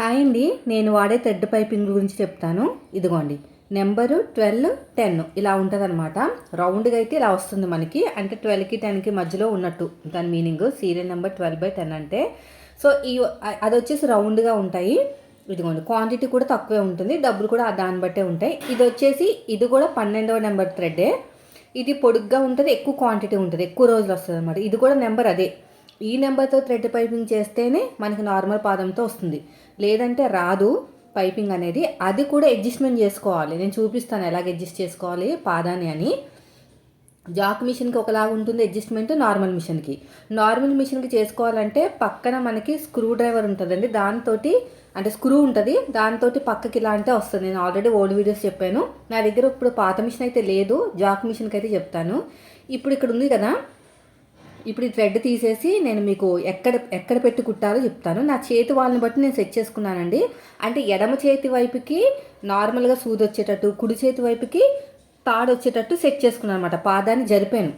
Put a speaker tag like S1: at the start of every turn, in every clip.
S1: Hi అండి నేను వాడే థ్రెడ్ పైపింగ్ గురించి చెప్తాను. ఇదిగోండి నెంబరు ట్వెల్వ్ టెన్ ఇలా ఉంటుంది అనమాట రౌండ్గా అయితే ఇలా వస్తుంది మనకి. అంటే ట్వెల్వ్కి టెన్కి మధ్యలో ఉన్నట్టు దాని meaning. Serial number twelve by ten అంటే. సో ఈ అది వచ్చేసి రౌండ్గా ఉంటాయి. ఇదిగోండి క్వాంటిటీ కూడా తక్కువే ఉంటుంది. డబ్బులు కూడా దాన్ని బట్టే ఉంటాయి. ఇది వచ్చేసి ఇది కూడా పన్నెండవ నెంబర్ థ్రెడ్డే. ఇది పొడుగ్గా ఉంటుంది ఎక్కువ క్వాంటిటీ ఉంటుంది ఎక్కువ రోజులు వస్తుంది అనమాట ఇది కూడా నెంబర్ అదే. ఈ నెంబర్తో థ్రెడ్ పైపింగ్ చేస్తేనే మనకి నార్మల్ పాదంతో వస్తుంది. లేదంటే రాదు పైపింగ్ అనేది. అది కూడా అడ్జస్ట్మెంట్ చేసుకోవాలి. నేను చూపిస్తాను ఎలాగ అడ్జస్ట్ చేసుకోవాలి పాదాన్ని అని. జాక్ మిషన్కి ఒకలాగా ఉంటుంది అడ్జస్ట్మెంట్ నార్మల్ మిషన్కి. నార్మల్ మిషన్కి చేసుకోవాలంటే పక్కన మనకి స్క్రూ డ్రైవర్ ఉంటుందండి. దాంతో అంటే స్క్రూ ఉంటుంది. దాంతో పక్కకి ఇలా అంటే వస్తుంది. నేను ఆల్రెడీ ఓల్డ్ వీడియోస్ చెప్పాను. నా దగ్గర ఇప్పుడు పాత మిషన్ అయితే లేదు. జాక్ మిషన్కి అయితే చెప్తాను. ఇప్పుడు ఇక్కడ ఉంది కదా. ఇప్పుడు ఈ థ్రెడ్ తీసేసి నేను మీకు ఎక్కడ ఎక్కడ పెట్టి కుట్టాలో చెప్తాను. నా చేతి వాళ్ళని బట్టి నేను సెట్ చేసుకున్నానండి. అంటే ఎడమ చేతి వైపుకి నార్మల్గా సూది వచ్చేటట్టు కుడి చేతి వైపుకి తాడు వచ్చేటట్టు సెట్ చేసుకున్నాను అనమాట పాదాన్ని జరిపాను.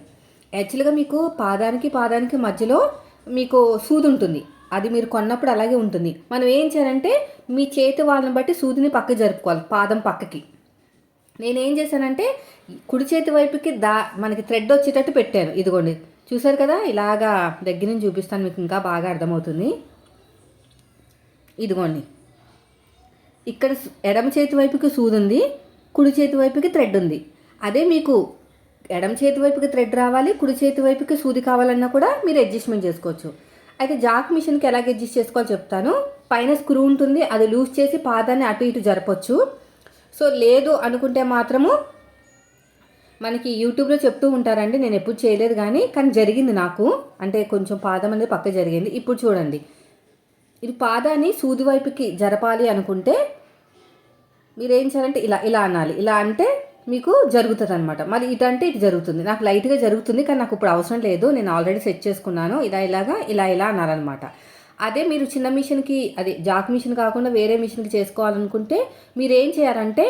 S1: యాక్చువల్గా మీకు పాదానికి పాదానికి మధ్యలో మీకు సూది ఉంటుంది. అది మీరు కొన్నప్పుడు అలాగే ఉంటుంది. మనం ఏం చేయాలంటే మీ చేతి వాళ్ళని బట్టి సూదిని పక్క జరుపుకోవాలి పాదం పక్కకి. నేనేం చేశానంటే కుడి చేతి వైపుకి దా మనకి థ్రెడ్ వచ్చేటట్టు పెట్టాను. ఇదిగోండి. చూసారు కదా? ఇలాగా దగ్గర నుంచి చూపిస్తాను మీకు ఇంకా బాగా అర్థమవుతుంది. ఇదిగోండి. ఇక్కడ ఎడమ చేతి వైపుకి సూది ఉంది కుడి చేతి వైపుకి థ్రెడ్ ఉంది. అదే మీకు ఎడమ చేతి వైపుకి థ్రెడ్ రావాలి కుడి చేతి వైపుకి సూది కావాలన్నా కూడా మీరు అడ్జస్ట్మెంట్ చేసుకోవచ్చు. అయితే జాక్ మిషన్కి ఎలాగ అడ్జస్ట్ చేసుకోవాలో చెప్తాను. పైన స్క్రూ ఉంటుంది అది లూజ్ చేసి పాదాన్ని అటు ఇటు జరపచ్చు. సో లేదు అనుకుంటే మాత్రము మనకి యూట్యూబ్లో చెప్తూ ఉంటారండి నేను ఎప్పుడు చేయలేదు కానీ కానీ జరిగింది నాకు. అంటే కొంచెం పాదం అనేది పక్క జరిగింది. ఇప్పుడు చూడండి. ఇది పాదాన్ని సూది వైపుకి జరపాలి అనుకుంటే మీరు ఏం చేయాలంటే ఇలా ఇలా అనాలి. ఇలా అంటే మీకు జరుగుతుంది అనమాట మరి ఇటు అంటే ఇటు జరుగుతుంది. నాకు లైట్గా జరుగుతుంది కానీ నాకు ఇప్పుడు అవసరం లేదు. నేను ఆల్రెడీ సెట్ చేసుకున్నాను. ఇలా ఇలాగా ఇలా ఇలా అనాలన్నమాట. అదే మీరు చిన్న మిషన్కి అది జాక్ మిషన్ కాకుండా వేరే మిషన్కి చేసుకోవాలనుకుంటే మీరు ఏం చేయాలంటే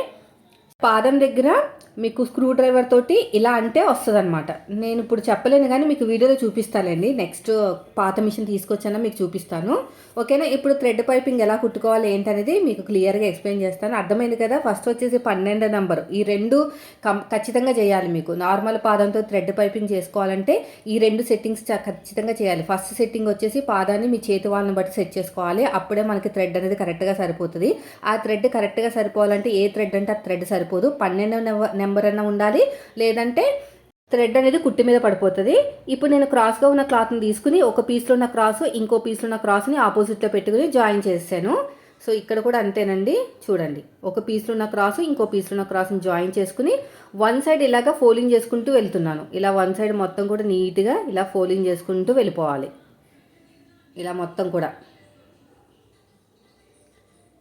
S1: పాదం దగ్గర మీకు స్క్రూ డ్రైవర్ తోటి ఇలా అంటే వస్తుంది అనమాట నేను ఇప్పుడు చెప్పలేను కానీ మీకు వీడియోలో చూపిస్తానండి నెక్స్ట్ పాత మిషన్ తీసుకొచ్చానా మీకు చూపిస్తాను. ఓకేనా ఇప్పుడు థ్రెడ్ పైపింగ్ ఎలా కుట్టుకోవాలి ఏంటనేది మీకు క్లియర్గా ఎక్స్ప్లెయిన్ చేస్తాను. అర్థమైంది కదా? ఫస్ట్ వచ్చేసి పన్నెండు నెంబర్ ఈ రెండు కం ఖచ్చితంగా చేయాలి మీకు. నార్మల్ పాదంతో థ్రెడ్ పైపింగ్ చేసుకోవాలంటే ఈ రెండు సెట్టింగ్స్ ఖచ్చితంగా చేయాలి. ఫస్ట్ సెట్టింగ్ వచ్చేసి పాదాన్ని మీ చేతి వాళ్ళని బట్టి సెట్ చేసుకోవాలి. అప్పుడే మనకి థ్రెడ్ అనేది కరెక్ట్గా సరిపోతుంది. ఆ థ్రెడ్ కరెక్ట్గా సరిపోవాలంటే ఏ థ్రెడ్ అంటే ఆ థ్రెడ్ సరిపోదు. పన్నెండు నెంబర్ అన్న ఉండాలి. లేదంటే థ్రెడ్ అనేది కుట్టి మీద పడిపోతుంది. ఇప్పుడు నేను క్రాస్గా ఉన్న క్లాత్ని తీసుకుని ఒక పీస్లో ఉన్న క్రాస్ ఇంకో పీస్లో ఉన్న క్రాస్ని ఆపోజిట్లో పెట్టుకుని జాయిన్ చేశాను సో ఇక్కడ కూడా అంతేనండి. చూడండి. ఒక పీస్లో ఉన్న క్రాస్ ఇంకో పీస్లో ఉన్న క్రాస్ని జాయిన్ చేసుకుని వన్ సైడ్ ఇలాగా ఫోలింగ్ చేసుకుంటూ వెళ్తున్నాను. ఇలా వన్ సైడ్ మొత్తం కూడా నీట్గా ఇలా ఫోలింగ్ చేసుకుంటూ వెళ్ళిపోవాలి. ఇలా మొత్తం కూడా.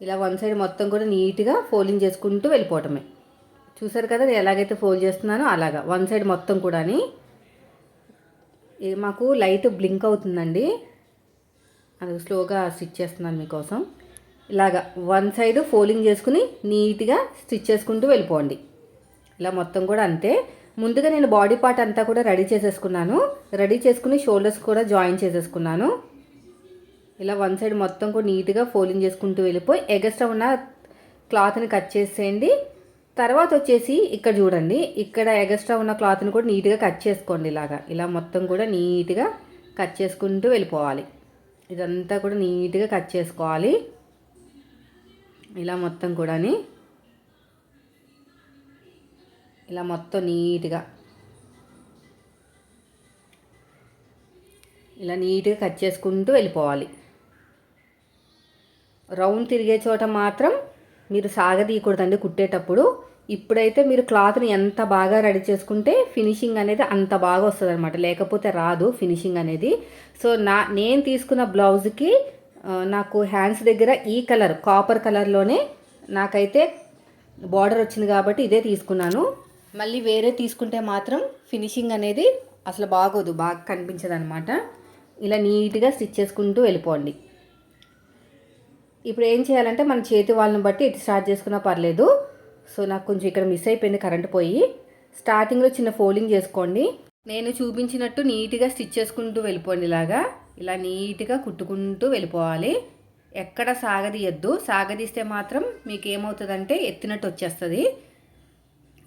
S1: ఇలా వన్ సైడ్ మొత్తం కూడా నీట్గా ఫోలింగ్ చేసుకుంటూ వెళ్ళిపోవటమే. చూసారు కదా నేను ఎలాగైతే ఫోల్డ్ చేస్తున్నానో అలాగా. వన్ సైడ్ మొత్తం కూడాని మాకు లైట్ బ్లింక్ అవుతుందండి. అది స్లోగా స్టిచ్ చేస్తున్నాను మీకోసం. ఇలాగా వన్ సైడ్ ఫోల్డింగ్ చేసుకుని నీట్గా స్టిచ్ చేసుకుంటూ వెళ్ళిపోండి. ఇలా మొత్తం కూడా అంతే. ముందుగా నేను బాడీ పార్ట్ అంతా కూడా రెడీ చేసేసుకున్నాను. రెడీ చేసుకుని షోల్డర్స్ కూడా జాయిన్ చేసేసుకున్నాను. ఇలా వన్ సైడ్ మొత్తం కూడా నీట్గా ఫోల్డింగ్ చేసుకుంటూ వెళ్ళిపోయి ఎగస్ట్రా ఉన్న క్లాత్ని కట్ చేసేయండి. తర్వాత వచ్చేసి ఇక్కడ చూడండి. ఇక్కడ ఎగస్ట్రా ఉన్న క్లాత్ని కూడా నీట్గా కట్ చేసుకోండి ఇలాగా. ఇలా మొత్తం కూడా నీట్గా కట్ చేసుకుంటూ వెళ్ళిపోవాలి. ఇదంతా కూడా నీట్గా కట్ చేసుకోవాలి. ఇలా మొత్తం కూడాని. ఇలా మొత్తం నీట్గా. ఇలా నీట్గా కట్ చేసుకుంటూ వెళ్ళిపోవాలి. రౌండ్ తిరిగే చోట మాత్రం మీరు సాగదీయకూడదండి కుట్టేటప్పుడు. ఇప్పుడైతే మీరు క్లాత్ని ఎంత బాగా రెడీ చేసుకుంటే ఫినిషింగ్ అనేది అంత బాగా వస్తుంది అనమాట లేకపోతే రాదు ఫినిషింగ్ అనేది. సో నా నేను తీసుకున్న బ్లౌజ్కి నాకు హ్యాండ్స్ దగ్గర ఈ కలర్ కాపర్ కలర్లోనే నాకైతే బార్డర్ వచ్చింది కాబట్టి ఇదే తీసుకున్నాను. మళ్ళీ వేరే తీసుకుంటే మాత్రం ఫినిషింగ్ అనేది అసలు బాగోదు బాగా కనిపించదు అనమాట ఇలా నీట్గా స్టిచ్ చేసుకుంటూ వెళ్ళిపోండి. ఇప్పుడు ఏం చేయాలంటే మన చేతి వాళ్ళని బట్టి ఇటు స్టార్ట్ చేసుకున్నా పర్లేదు. సో నాకు కొంచెం ఇక్కడ మిస్ అయిపోయింది కరెంట్ పోయి. స్టార్టింగ్లో చిన్న ఫోల్డింగ్ చేసుకోండి. నేను చూపించినట్టు నీట్గా స్టిచ్ చేసుకుంటూ వెళ్ళిపోండి ఇలాగా. ఇలా నీట్గా కుట్టుకుంటూ వెళ్ళిపోవాలి. ఎక్కడ సాగదీయద్దు. సాగదీస్తే మాత్రం మీకు ఏమవుతుందంటే ఎత్తినట్టు వచ్చేస్తుంది.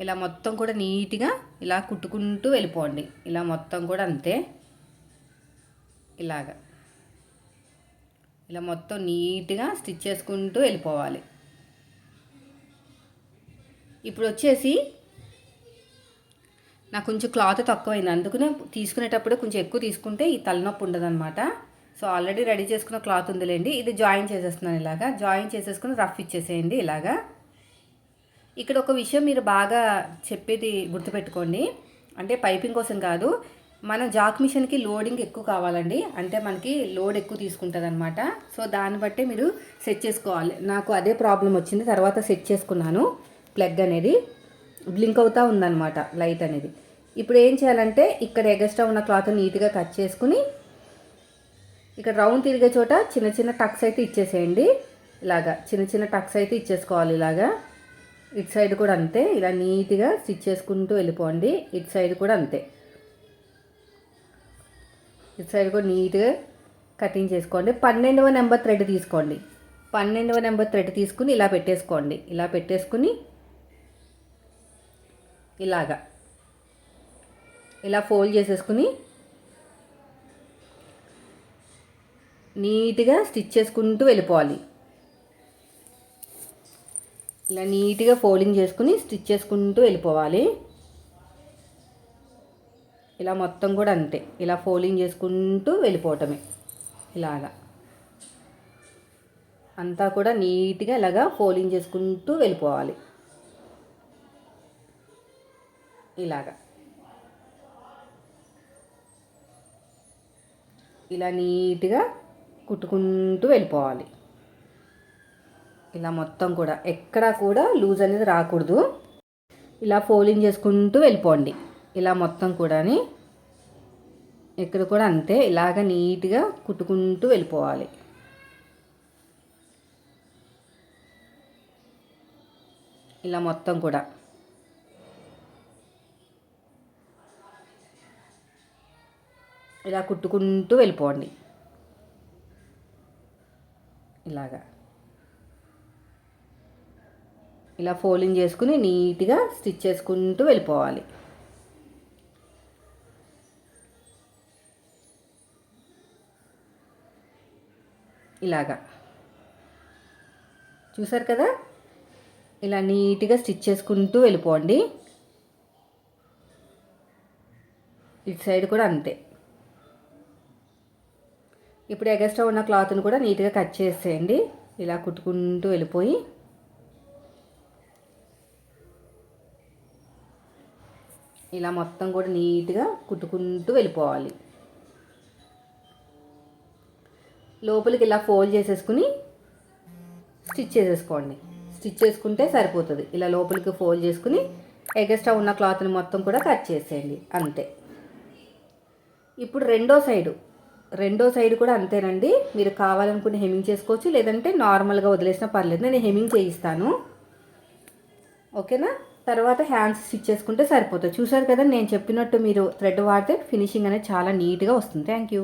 S1: ఇలా మొత్తం కూడా నీట్గా ఇలా కుట్టుకుంటూ వెళ్ళిపోండి. ఇలా మొత్తం కూడా అంతే. ఇలాగా. ఇలా మొత్తం నీట్గా స్టిచ్ చేసుకుంటూ వెళ్ళిపోవాలి. ఇప్పుడు వచ్చేసి నాకు కొంచెం క్లాత్ తక్కువైంది. అందుకనే తీసుకునేటప్పుడు కొంచెం ఎక్కువ తీసుకుంటే ఈ తలనొప్పి ఉండదన్నమాట. సో ఆల్రెడీ రెడీ చేసుకున్న క్లాత్ ఉందిలేండి. ఇది జాయిన్ చేసేస్తున్నాను ఇలాగా. జాయిన్ చేసేసుకుని రఫ్ ఇచ్చేసేయండి ఇలాగా. ఇక్కడ ఒక విషయం మీరు బాగా చెప్పేది గుర్తుపెట్టుకోండి. అంటే పైపింగ్ కోసం కాదు మనం జాక్ మిషన్కి లోడింగ్ ఎక్కువ కావాలండి. అంటే మనకి లోడ్ ఎక్కువ తీసుకుంటుంది అనమాట సో దాన్ని బట్టి మీరు సెట్ చేసుకోవాలి. నాకు అదే ప్రాబ్లం వచ్చింది. తర్వాత సెట్ చేసుకున్నాను. ప్లగ్ అనేది బ్లింక్ అవుతూ ఉందన్నమాట లైట్ అనేది. ఇప్పుడు ఏం చేయాలంటే ఇక్కడ ఎగస్ట్రా ఉన్న క్లాత్ నీట్గా కట్ చేసుకుని ఇక్కడ రౌండ్ తిరిగే చోట చిన్న చిన్న టక్స్ అయితే ఇచ్చేసేయండి. ఇలాగా చిన్న చిన్న టక్స్ అయితే ఇచ్చేసుకోవాలి ఇలాగా. ఇటు సైడ్ కూడా అంతే. ఇలా నీట్గా స్టిచ్ చేసుకుంటూ వెళ్ళిపోండి. ఇటు సైడ్ కూడా అంతే. ఇటు సైడ్ కూడా నీట్గా కటింగ్ చేసుకోండి. పన్నెండవ నెంబర్ థ్రెడ్ తీసుకోండి. పన్నెండవ నెంబర్ థ్రెడ్ తీసుకుని ఇలా పెట్టేసుకోండి. ఇలా పెట్టేసుకుని ఇలాగా. ఇలా ఫోల్డ్ చేసేసుకుని నీట్గా స్టిచ్ చేసుకుంటూ వెళ్ళిపోవాలి. ఇలా నీట్గా ఫోల్డింగ్ చేసుకుని స్టిచ్ చేసుకుంటూ వెళ్ళిపోవాలి. ఇలా మొత్తం కూడా అంతే. ఇలా ఫోల్డింగ్ చేసుకుంటూ వెళ్ళిపోవటమే. ఇలాగా అంతా కూడా నీట్గా ఇలాగా ఫోల్డింగ్ చేసుకుంటూ వెళ్ళిపోవాలి. ఇలాగా. ఇలా నీట్గా కుట్టుకుంటూ వెళ్ళిపోవాలి. ఇలా మొత్తం కూడా. ఎక్కడా కూడా లూజ్ అనేది రాకూడదు. ఇలా ఫోల్డింగ్ చేసుకుంటూ వెళ్ళిపోండి. ఇలా మొత్తం కూడాని ఇక్కడ కూడా అంతే ఇలాగ నీట్గా కుట్టుకుంటూ వెళ్ళిపోవాలి. ఇలా మొత్తం కూడా. ఇలా కుట్టుకుంటూ వెళ్ళిపోండి. ఇలాగా. ఇలా ఫోల్డింగ్ చేసుకుని నీట్గా స్టిచ్ చేసుకుంటూ వెళ్ళిపోవాలి. ఇలాగా. చూసారు కదా? ఇలా నీట్గా స్టిచ్ చేసుకుంటూ వెళ్ళిపోండి. ఇటు సైడ్ కూడా అంతే. ఇప్పుడు ఎగస్ట్రా ఉన్న క్లాత్ని కూడా నీట్గా కట్ చేసేయండి. ఇలా కుట్టుకుంటూ వెళ్ళిపోయి. ఇలా మొత్తం కూడా నీట్గా కుట్టుకుంటూ వెళ్ళిపోవాలి. లోపలికి ఇలా ఫోల్డ్ చేసేసుకుని స్టిచ్ చేసేసుకోండి. స్టిచ్ చేసుకుంటే సరిపోతుంది. ఇలా లోపలికి ఫోల్డ్ చేసుకుని ఎగస్ట్రా ఉన్న క్లాత్ని మొత్తం కూడా కట్ చేసేయండి. అంతే. ఇప్పుడు రెండో సైడు. రెండో సైడ్ కూడా అంతేనండి. మీరు కావాలనుకుని హెమింగ్ చేసుకోవచ్చు. లేదంటే నార్మల్గా వదిలేసినా పర్లేదు. నేను హెమింగ్ చేయిస్తాను. ఓకేనా? తర్వాత హ్యాండ్స్ స్టిచ్ చేసుకుంటే సరిపోతుంది. చూసారు కదా నేను చెప్పినట్టు మీరు థ్రెడ్ వాడితే ఫినిషింగ్ అనేది చాలా నీట్గా వస్తుంది. Thank you.